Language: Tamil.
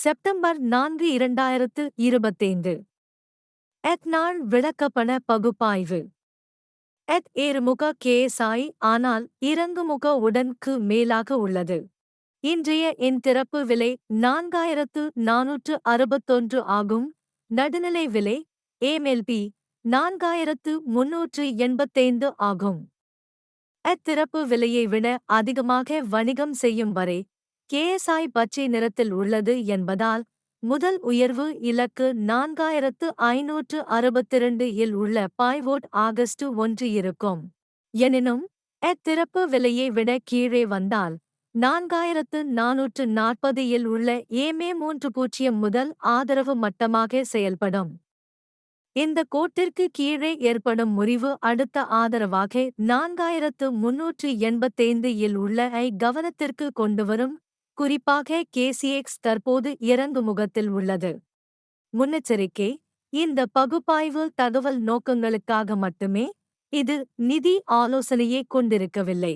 செப்டம்பர் நான்கு இரண்டாயிரத்து இருபத்தைந்து. எத் நாள் விளக்கப்பண பகுப்பாய்வு. எத் ஏறுமுக கேஎஸ்ஐ ஆனால் இறங்குமுக உடனுக்கு மேலாக உள்ளது. இன்றைய என் திறப்பு விலை நான்காயிரத்து நானூற்று அறுபத்தொன்று ஆகும். நடுநிலை விலை ஏமெல்பி நான்காயிரத்து முன்னூற்று எண்பத்தைந்து ஆகும். அத்திறப்பு விலையை விட அதிகமாக வணிகம் செய்யும் வரை கேஎஸ்ஐ பச்சை நிறத்தில் உள்ளது என்பதால் முதல் உயர்வு இலக்கு நான்காயிரத்து ஐநூற்று அறுபத்திரண்டு இல் உள்ள பாய்வோட் ஆகஸ்ட் ஒன்று இருக்கும். எனினும் எத்திறப்பு விலையை விட கீழே வந்தால் நான்காயிரத்து நானூற்று நாற்பது இல் உள்ள ஏமே மூன்று பூஜ்ஜியம் முதல் ஆதரவு மட்டமாக செயல்படும். இந்த கோட்டிற்கு கீழே ஏற்படும் முறிவு அடுத்த ஆதரவாக நான்காயிரத்து முன்னூற்று எண்பத்தைந்து இல் உள்ள ஐ கவனத்திற்கு கொண்டுவரும் குறிப்பாக கேசிஎக்ஸ் தற்போது இறங்குமுகத்தில் உள்ளது. முன்னெச்சரிக்கை இந்த பகுப்பாய்வு தகவல் நோக்கங்களுக்காக மட்டுமே இது நிதி ஆலோசனையை கொண்டிருக்கவில்லை.